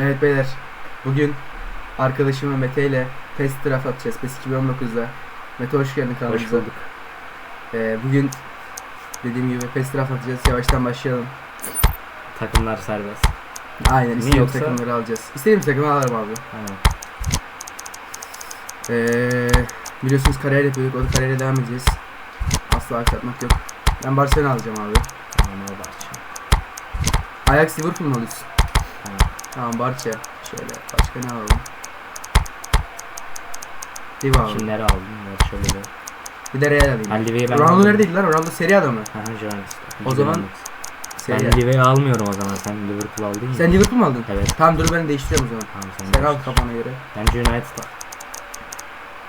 Evet beyler. Bugün arkadaşımla Mete ile PES draft atacağız. PES 2019'da. Mete hoş geldin Hoş kanalımıza. bulduk. Ee, bugün dediğim gibi PES draft atacağız. Yavaştan başlayalım. Takımlar serbest. Aynen Mi istediğimiz yoksa- takımları alacağız. İstediğimiz takımı alırım abi. Aynen. Ee, biliyorsunuz kariyer yapıyorduk. O da kariyere devam edeceğiz. Asla aksatmak yok. Ben Barcelona alacağım abi. Tamam o Barça. Ajax Liverpool mu alıyorsun? Tamam. Barça. Şöyle başka ne alalım? Diva alalım. Kimleri aldın? Var şöyle bir. Bir de Real alayım. Ben Live'yi ben Ronaldo aldım. neredeydi lan? Ronaldo seri adamı. Aha Juventus. O zaman. Seri Ben Live'yi almıyorum o zaman. Sen Liverpool aldın ya. Sen Liverpool mu aldın? Evet. Tamam dur ben değiştiriyorum o zaman. Tamam sen, Sen al kafana göre. Bence United al.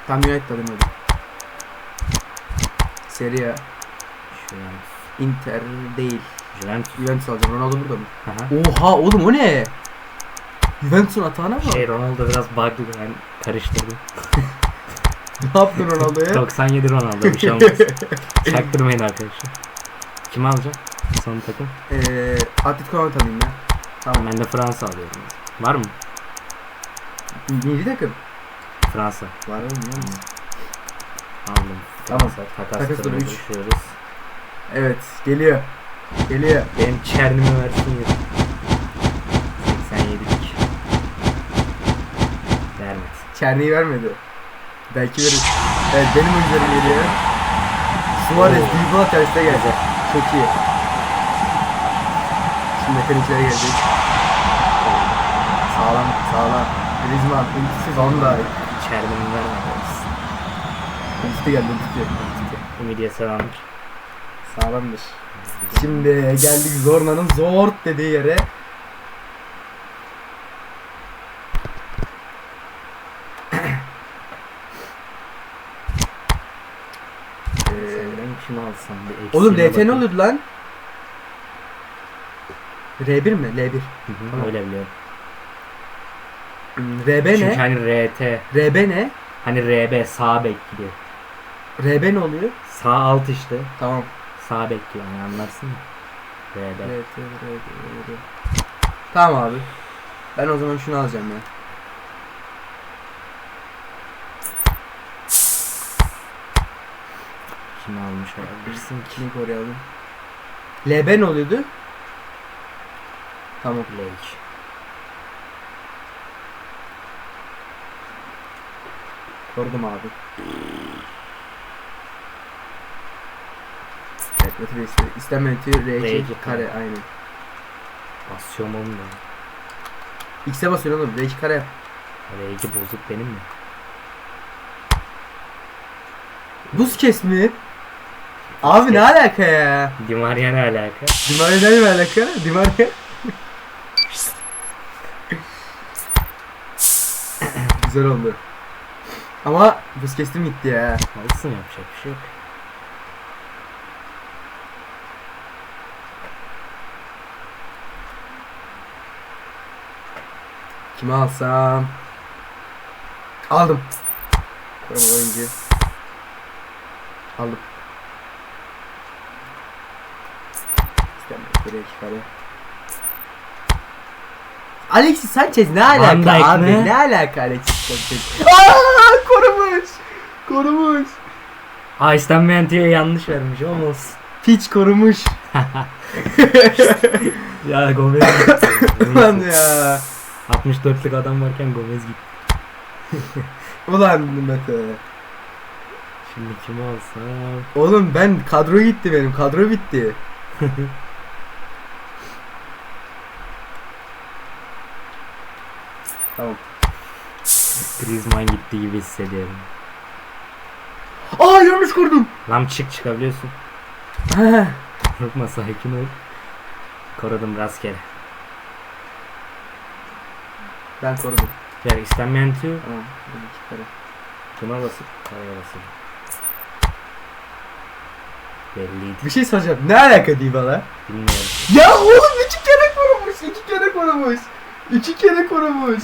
Tam United alayım hadi. Serie A, Juventus. Inter değil. Juventus. Juventus alacağım. Ronaldo burada mı? Aha. Oha oğlum o ne? Juventus'un atağına bak. Şey Ronaldo biraz bug'lı ben karıştırdım. Ne yaptın Ronaldo'ya? 97 Ronaldo bir şey olmaz. Çaktırmayın arkadaşlar. Kim alacak? Son takım. Eee Atletico Madrid alayım ya. Tamam. Ben de Fransa alıyorum. Var mı? Milli takım. Fransa. Var musun? Aldım. Tamam. Fransa. Takas, Takas turuna turu üç. düşüyoruz. Evet geliyor. Geliyor. Benim çernimi versin ya. 87'lik. Vermedi. Çerneği vermedi. Belki verir. Evet benim oyuncularım geliyor. Suarez, Dybala terste gelecek. Çok iyi. Şimdi Mete'ninkiler gelecek. Sağlam, sağlam. Griezmann, ultisi Van Dijk. Çernimi vermedi. Ultisi geldi, ultisi. Ümidiye selamlar. Sağlamdır. Şimdi geldik Zorna'nın zor dediği yere. Ee, Senden kim alsam bir eksiğine oğlum RT ne oluyordu lan? R1 mi? L1. Hı hı, Tamam. Öyle biliyorum. Hmm, RB Çünkü ne? hani RT, RB ne? hani RB sağ bek gibi. RB ne oluyor? Sağ alt işte. Tamam. Sağ bek gibi hani anlarsın mı? RB. RT, RB, RB. Tamam abi. Ben o zaman şunu alacağım ya. Kim almış olabilirsin ki? Kimi koruyalım? Ne oluyordu? Tamam. Lake. Korudum abi. Evet motive İstementi R2 R2 kare aynen. Basıyorum oğlum ben. X'e basıyorsun oğlum R2 kare yap. R2 bozuk benim mi? Buz kes mi? Abi ne alaka ya? Di Maria ne alaka? Dimarya'dan ne alaka? Dimarya. Güzel oldu. Ama buz kestim gitti ya. Alsın yapacak bir şey yok. Kimi alsam? Aldım. Koruma oyuncu. Aldım. İki kare. Alexis Sanchez ne alaka Dijk abi? mi? Ne alaka Alexis Sanchez? Aa, korumuş. Korumuş. Aa istenmeyen tüyo yanlış vermiş ama olsun. Piç korumuş. Ya Gomez gitti. Lan Neyse. ya. 64'lük adam varken Gomez gitti. Ulan Mete. Şimdi kimi alsam? Oğlum ben kadro gitti benim. Kadro bitti. Tamam. Griezmann gitti gibi hissediyorum. Aa yanlış kurdum. Lan çık çıkabiliyorsun. Unutma sakin ol. Korudum rastgele. ben korudum. Ya istenmeyen tüyo. Tamam. Kime basıp karaya basıp. Belliydi. Bir şey soracağım. Ne alaka Dybala? Bilmiyorum. Ya oğlum iki kere korumuş. iki kere korumuş. İki kere korumuş.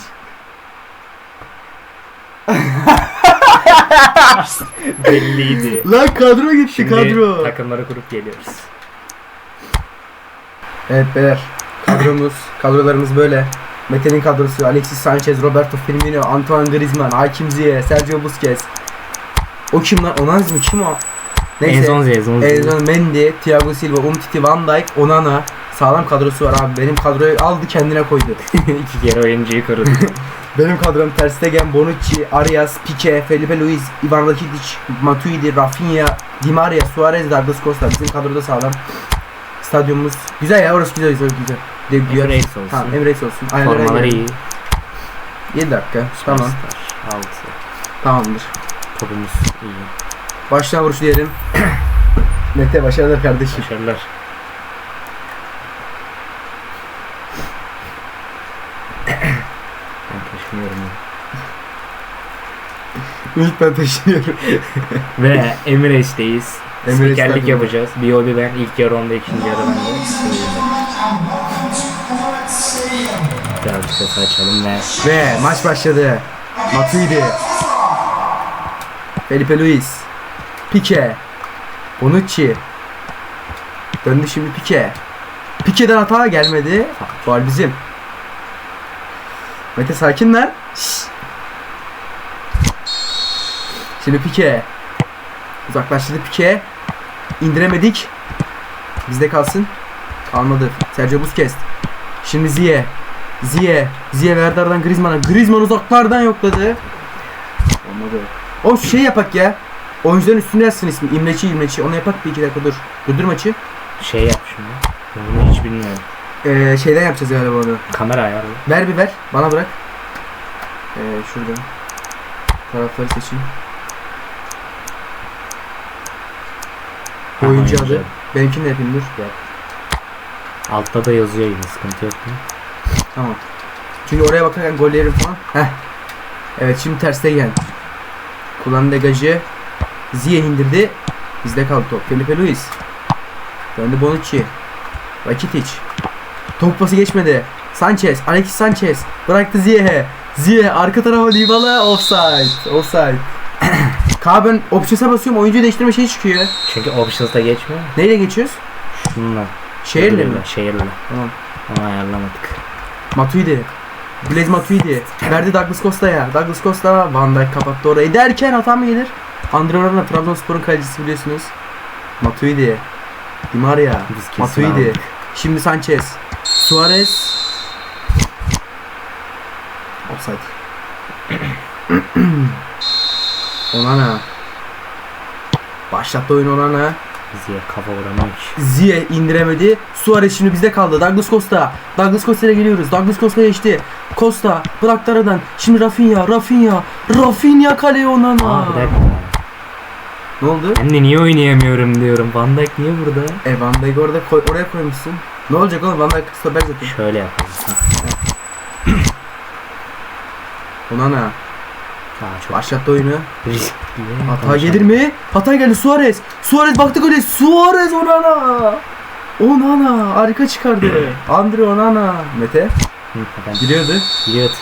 Belliydi. Lan kadro gitti Şimdi kadro. takımları kurup geliyoruz. Evet beyler. Kadromuz, kadrolarımız böyle. Mete'nin kadrosu Alexis Sanchez, Roberto Firmino, Antoine Griezmann, Hakim Ziyech, Sergio Busquets. O kim lan? Onanz mı? Kim o? Enzonzi, Enzonzi. Enzon Mendy, Thiago Silva, Umtiti, Van Dijk, Onana. Sağlam kadrosu var abi. Benim kadroyu aldı kendine koydu. İki kere oyuncuyu korudu. Benim kadrom Ter Stegen, Bonucci, Arias, Pique, Felipe Luis, Ivan Rakitic, Matuidi, Rafinha, Di Maria, Suarez, Douglas Costa. Bizim kadroda sağlam. Stadyumumuz güzel ya orası güzel güzel güzel. De. Emirates olsun. Tamam Emirates olsun. Ayarlara Formaları gelin. iyi. 7 dakika. Tamam. Süperstar. Altı. Tamamdır. Topumuz iyi. Baştan vuruş diyelim. Mete başarılar kardeşim. Başarılar. ben taşımıyorum. ya. İlk ben taşıyorum. Ve Emirates'teyiz. Emirates Spikerlik takımı. yapacağız. Biobi ben ilk yarı onda ikinci yarı bende. Birazcık ses açalım ve Ve maç başladı. Matuidi. Felipe Luis. Pique. Bonucci. Döndü şimdi Pique. Pique'den hata gelmedi. Faul bizim. Mete sakin lan. Şşş. Şimdi Pique. Uzaklaştırdı Pique. İndiremedik. Bizde kalsın. Kalmadı. Sergio Busquets. Şimdi Ziye. Ziye. Ziye Verdar'dan Griezmann'a. Griezmann uzaklardan yokladı. Olmadı. O şey yapak ya. Oyuncuların üstüne yazsın ismi. İmleçi İmleçi. Onu yapak bir iki dakika dur. Durdur maçı. şey yap şimdi. Ben bunu hiç bilmiyorum. Ee, şeyden yapacağız galiba onu. Kamera ayarlı. Ver bir ver. Bana bırak. Ee, şuradan. Tarafları seçeyim. Oyuncu oyuncu. adı. Benimkini de yapayım dur. Altta da yazıyor yine sıkıntı yok mu? Tamam. Çünkü oraya bakarken gol yerim falan. Heh. Evet şimdi terste gel. Kulağın degajı. Ziye indirdi. Bizde kaldı top. Felipe Luis. Döndü Bonucci. Rakitic. Top pası geçmedi. Sanchez. Alexis Sanchez. Bıraktı Ziye'ye. Ziye arka tarafa Dybala offside. Offside. Kaan ben options'a basıyorum oyuncuyu değiştirme şey çıkıyor. Çünkü options'da geçmiyor. Neyle geçiyoruz? Şununla. Şehirle mi? Şehirle. Tamam. Onu ayarlamadık. Matuidi. Blaise Matuidi. Verdi Douglas Costa'ya. Douglas Costa Van Dijk kapattı orayı derken hata mı gelir? Andre Onana Trabzonspor'un kalecisi biliyorsunuz. Matuidi. Di Maria. Matuidi. Şimdi Sanchez. Suarez. Offside. Onana. Başlattı oyunu Onana. Bizi kafa ki. Ziye indiremedi. Suarez şimdi bizde kaldı. Douglas Costa. Douglas Costa'ya geliyoruz. Douglas Costa geçti. Costa bıraktı aradan. Şimdi Rafinha. Rafinha. Rafinha kaleye Onana. Aa bir dakika. Ne oldu? Ben de niye oynayamıyorum diyorum. Van Dijk niye burada? E Van Dijk orada koy, oraya koymuşsun. Ne olacak oğlum? Van Dijk stoper zaten. Şöyle yapalım. Onana. Çok Başlattı oyunu. Hata gelir mi? Hata geldi Suarez. Suarez baktı gole. Suarez Onana. Onana harika çıkardı. Andre Onana. Mete biliyordu. biliyordu.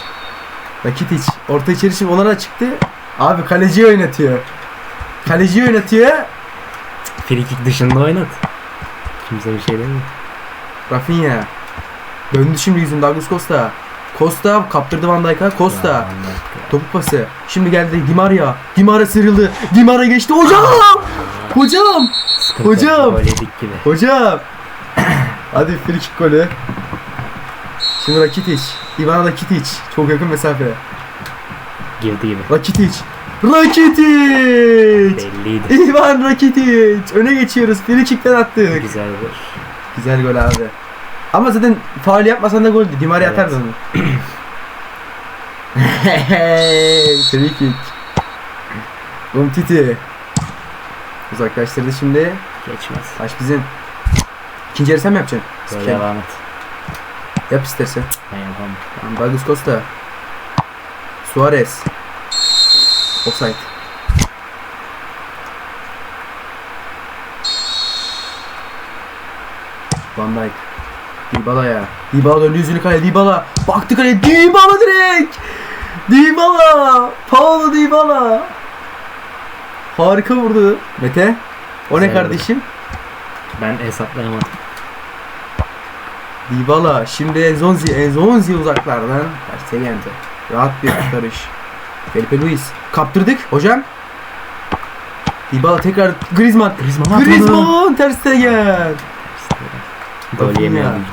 Rakitic orta içeri şimdi Onana çıktı. Abi kaleciyi oynatıyor. Kaleciyi oynatıyor. Free kick dışında oynat. Kimse bir şey demiyor. Rafinha. Döndü şimdi yüzüm Douglas Costa. Costa kaptırdı Van Dijk'a. Costa. Ya. Topuk pası. Şimdi geldi Di Maria. Di Maria sıyrıldı. Di Maria geçti. Hocam! Hocam! Sıkıntı Hocam! Gol yedik gibi. Hocam! Hadi free kick golü. Şimdi Rakitic. Ivan Rakitic. Çok yakın mesafe. Girdi gibi. Rakitic. Rakitic! Belliydi. Ivan Rakitic. Öne geçiyoruz. Free kick'ten attık. Güzel bir. Güzel gol abi. Ama zaten faul yapmasan da goldü. Di Maria Evet. atardı onu. Free kick. Umtiti. Uzaklaştırdı şimdi. Geçmez. Taş bizim. İkinci yarı sen mi yapacaksın? Böyle Sikem. devam et. Yap istersen. Ben yapamam. Tamam, Douglas Costa. Suarez. Offside. Van Dijk. Dybala'ya. Dybala döndü yüzünü kaleye. Dybala. Baktı kaleye. Dybala direkt. Dybala. Paulo Dybala. Harika vurdu. Mete. O ne Güzel kardeşim? Ben hesaplayamadım. Dybala. Şimdi Enzonzi. Enzonzi uzaklardan. Terse geldi. Rahat bir kurtarış. Felipe Luis. Kaptırdık hocam. Dybala tekrar Griezmann. Griezmann. Griezmann terste gel. Gol yemiyordum.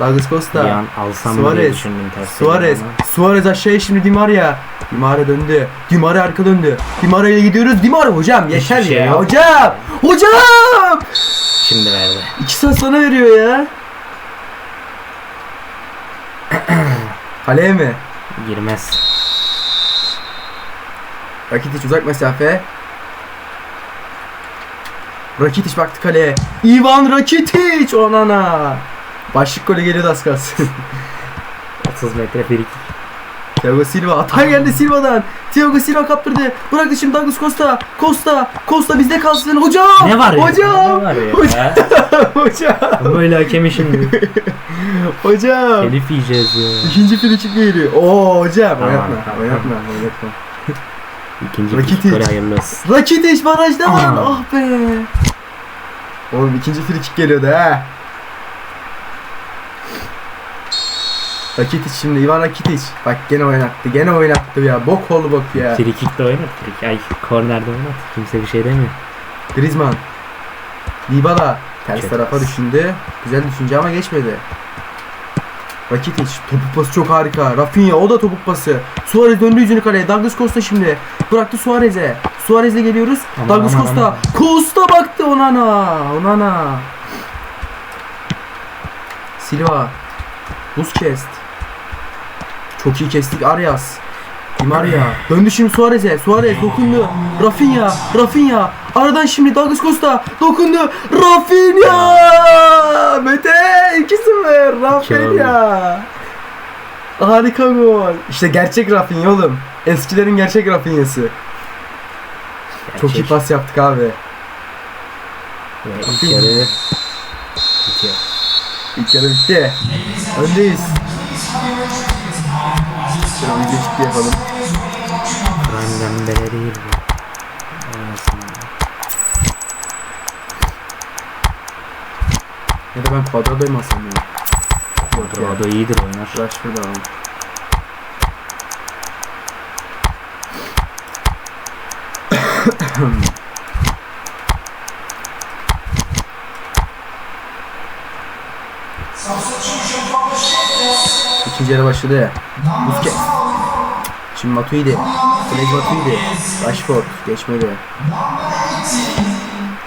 Douglas Bir Costa. an alsam Suarez. düşündüm. Suarez. Suarez aşağıya şimdi Di Maria. Di Maria döndü. Di Maria arka döndü. Di Maria ile gidiyoruz. Di Maria hocam yeter Hiçbir şey ya. yok. Hocam. Hocam. Şimdi verdi. İki saat sana veriyor ya. Kaleye mi? Girmez. Rakitic uzak mesafe. Rakitic baktı kaleye. Ivan Rakitic onana. Başlık golü geliyordu az kalsın. 30 metre frikik. Thiago Silva. Atay geldi Silva'dan. Thiago Silva kaptırdı. Bıraktı şimdi Douglas Costa. Costa. Costa bizde kalsın. Hocam. Ne var ya? Hocam. Ne var ya? Hocam. Hocam. Böyle hakemi şimdi. Hocam. Telif yiyeceğiz ya. İkinci frikik geliyor. Oo hocam. Tamam, oynatma. tamam. Oynatma. Oynatma. İkinci Rakitic. hayırlı olsun. Rakitic barajda var. Ah be. Oğlum ikinci frikik geliyordu ha. Rakitic şimdi Ivan Rakitic. Bak gene oynattı. Gene oynattı ya. Bok oldu bok ya. Frikik de oynat. Ay kornerde oynat. Kimse bir şey demiyor. Griezmann. Dybala. Ters Çok tarafa düşündü. Güzel düşünce ama geçmedi. Rakitic. Topuk pası çok harika. Rafinha o da topuk pası. Suarez döndü yüzünü kaleye. Douglas Costa şimdi. Bıraktı Suarez'e. Suarez'le geliyoruz. Aman, Douglas aman, Costa. aman. Costa baktı Onana. Onana. Silva. Busquets. Çok iyi kestik Arias. Di Maria. Döndü şimdi Suarez'e. Suarez dokundu. Rafinha. Rafinha. Aradan şimdi Douglas Costa. Dokundu. Rafinha. Mete 2-0. Rafinha. Harika gol. İşte gerçek Rafinha oğlum. Eskilerin gerçek Rafinha'sı. Çok iyi pas yaptık abi. İlk yarı bitiyor. İlk yarı bitti. Öndeyiz. Şöyle bir geçit yapalım. Prime Dembele değil bu. Ya da ben Cuadrado'yu mu alsam ya? Ya. Cuadrado iyidir oynar. Rashford'u alalım. İkinci yarı başladı. Busquets. Şimdi Matuidi. Blaise Matuidi. Rashford. Geçmedi.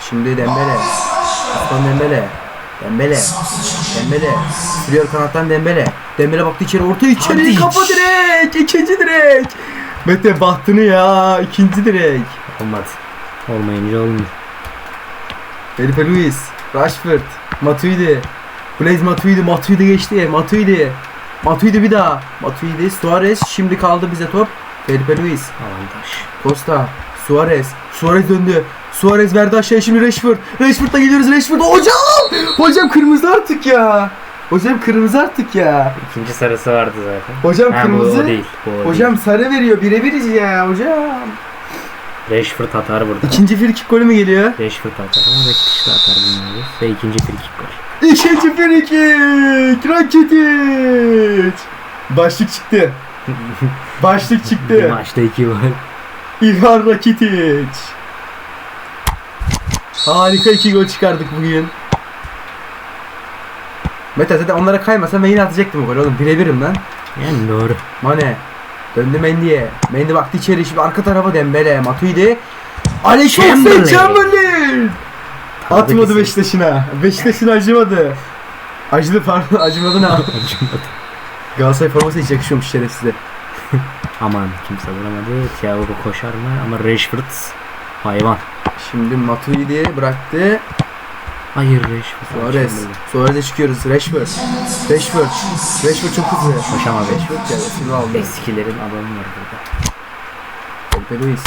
Şimdi Dembele. Aslan Dembele. Dembele. Dembele. Sürüyor kanattan Dembele. Dembele baktı içeri orta içeri Hadi. kafa direk. ikinci direk. Mete bahtını ya. ikinci direk. Olmadı. Olmayınca olmuyor. Felipe Luis. Rashford. Matuidi. Blaise Matuidi. Matuidi geçti. Matuidi. Matuidi bir daha. Matuidi. Suarez. Şimdi kaldı bize top. Felipe Luis. Avantaj. Costa. Suarez. Suarez döndü. Suarez verdi aşağıya şimdi Rashford. Rashford'la gidiyoruz Rashford. Hocam! Hocam kırmızı artık ya. Hocam kırmızı artık ya. İkinci sarısı vardı zaten. Hocam Ha, bu kırmızı. o değil. Bu o Hocam sarı veriyor. Birebiriz ya hocam. değil. Rashford atar burada. İkinci frikik golü mü geliyor? Rashford atar ama de atar bilmiyoruz. Ve ikinci frikik gol. İkinci frikik. Rakitic. Başlık çıktı. Başlık Bir çıktı. maçta iki gol. İlhan Rakitic. Harika iki gol çıkardık bugün. Mete zaten onlara kaymasa ben yine atacaktım o golü oğlum. Birebirim lan. Yani doğru. Mane. Döndü Mendy'ye. Mendy baktı içeri. Şimdi arka tarafa Dembele. Matuidi. Alex Chamberlain. Chamberlain. Atmadı. Beşiktaş'ına. Beşiktaş'ına acımadı. Acıdı pardon. Acımadı ne? Acımadı. Galatasaray forması hiç yakışıyormuş şerefsize. Aman kimse vuramadı. Thiago koşar mı? Ama Rashford hayvan. Şimdi Matuidi bıraktı. Hayır Rashford. Suarez. Suarez'e çıkıyoruz. Rashford. Rashford. Rashford çok hızlı. Koşamadı. Rashford geldi. Silva aldı. Eskilerin adamı var burada. Felipe Luis.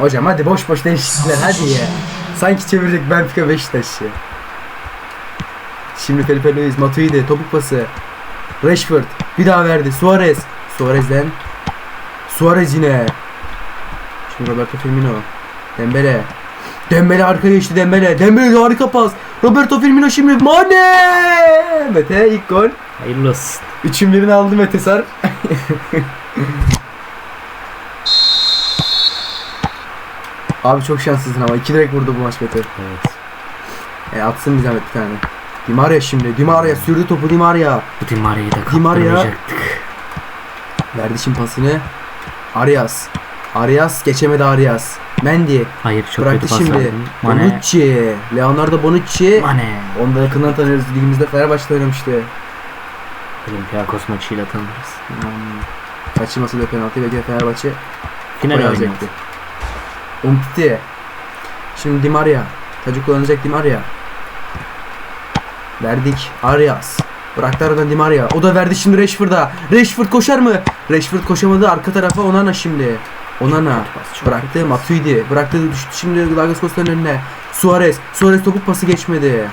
Hocam hadi boş boş değişiklikler hadi ya. Sanki çevirecek Benfica Beşiktaş ya. Şimdi Felipe Luis, Matuidi, topuk pası. Rashford bir daha verdi. Suarez. Suarez'den. Suarez yine. Şimdi Roberto Firmino. Dembele. Dembele arka geçti Dembele. Dembele de harika pas. Roberto Firmino şimdi Mane. Mete ilk gol. Hayırlı olsun. Üçün birini aldı Mete Sar. Abi çok şanslısın ama iki direkt vurdu bu maç Mete. Evet. E atsın bir zahmet bir tane. Di Maria şimdi. Di Maria sürdü topu Di Maria. Bu Di Maria'yı da kaptırmayacaktık. Verdi şimdi pasını. Arias. Arias geçemedi Arias. Mendy. Hayır çok Bıraktı kötü pas şimdi. verdim. Mane. Bonucci. Leonardo Bonucci. Mane. Onu da yakından tanıyoruz. Ligimizde Fenerbahçe'de oynamıştı. Olympiakos maçıyla tanırız. Hmm. Kaçırmasa da penaltı ve Fenerbahçe Final oynayacaktı. Umtiti. Şimdi Di Maria. Tacı kullanacak Di Maria. Verdik. Arias. Bıraktı aradan Di Maria. O da verdi şimdi Rashford'a. Rashford koşar mı? Rashford koşamadı. Arka tarafa Onana şimdi. Onana. Bıraktı Matuidi. Bıraktı düştü şimdi Douglas Costa'nın önüne. Suarez. Suarez topu pası geçmedi.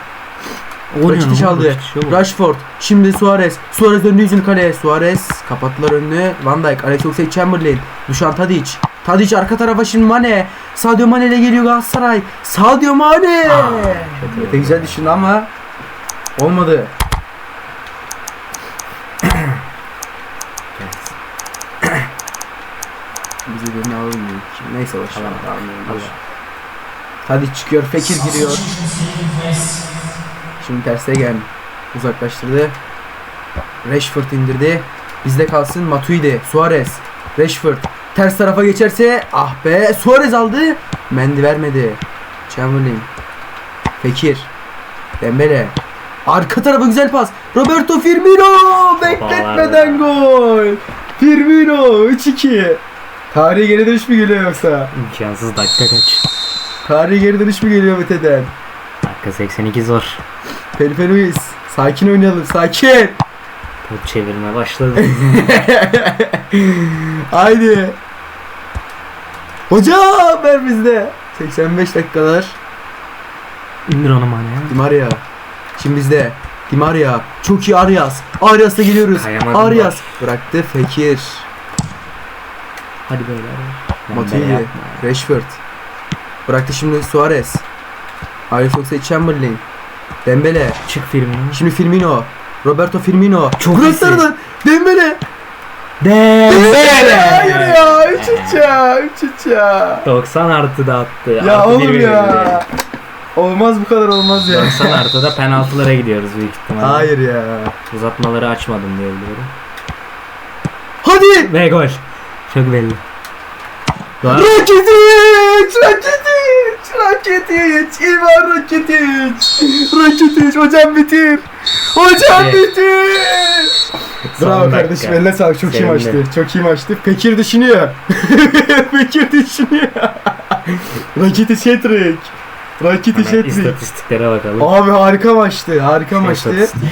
Rakitic aldı. Rashford. Şimdi Suarez. Suarez döndü yüzünü kaleye. Suarez. Kapattılar önünü. Van Dijk. Alex Oxlade-Chamberlain. Dušan Tadic. Tadic arka tarafa şimdi Mane. Sadio Mane ile geliyor Galatasaray. Sadio Mane. Aa, kötü. Mete güzel düşündü ama olmadı. Bizi birini alalım mı? Neyse boş boş. Allah. Tadic çıkıyor. Fekir giriyor. Şimdi terse gel. Uzaklaştırdı. Rashford indirdi. Bizde kalsın Matuidi, Suarez, Rashford. Ters tarafa geçerse ah be Suarez aldı. Mendy vermedi. Chamberlain. Fekir. Dembele. Arka tarafa güzel pas. Roberto Firmino bekletmeden gol. Firmino 3-2. Tarihe geri dönüş mü geliyor yoksa? İmkansız dakika kaç. Tarihe geri dönüş mü geliyor Mete'den? Dakika 82 zor. Felipe Luis. Sakin oynayalım sakin. Top çevirme başladı. Haydi. Hocam ver bizde. 85 dakikalar. İndir onu Mane'ye. Di Maria. Şimdi bizde. Di Maria. Çok iyi Arias. Arias'la geliyoruz. Kayamadım Arias. Bıraktı Fekir. Hadi beyler. Matuidi. Rashford. Bıraktı şimdi Suarez. Alex Oxlade-Chamberlain. Dembele. Çık filmini. Şimdi Firmino. Roberto Firmino. Çok Bıraktı aradan. Dembele. Dembele. Hayır ya. 3-3 ya. 3-3 ya. 90 artı da attı. Ya Artı oğlum ya. Olmaz bu kadar olmaz ya. 90 artı da penaltılara gidiyoruz büyük ihtimalle. Hayır ya. Uzatmaları açmadım diye biliyorum. Hadi. Ve gol. Çok belli. Rakitic! Rakitic! Rakitic! İvan Rakitic! Rakitic! Hocam bitir! Hocam Evet. bitir! Son Bravo dakika. kardeşim eline sağlık çok iyi Sevindim. maçtı. Çok iyi maçtı. Pekir düşünüyor. Pekir düşünüyor. Rakitic hat-trick. Rakitic Hemen hat-trick. istatistiklere bakalım. Abi harika maçtı. Harika maçtı. İstatistikler.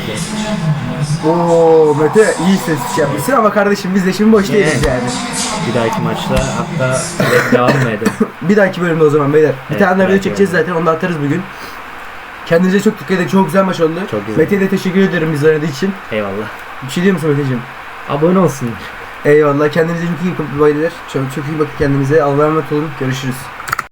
Oo Mete iyi istatistik yapmışsın ama kardeşim biz de şimdi boş değiliz yani. Bir dahaki maçta hatta devam mı edelim? Bir dahaki bölümde o zaman beyler. Bir Evet, tane daha video belki çekeceğiz zaten onu da atarız bugün. Kendinize çok dikkat edin. Çok güzel maç oldu. Çok güzel. Mete'ye de teşekkür ederim biz oynadığı için. Eyvallah. Bir şey diyor musun Mete'ciğim? Abone olsunlar. Eyvallah. Kendinize çok iyi bakın beyler. Çok, çok iyi bakın kendinize. Allah'a emanet olun. Görüşürüz.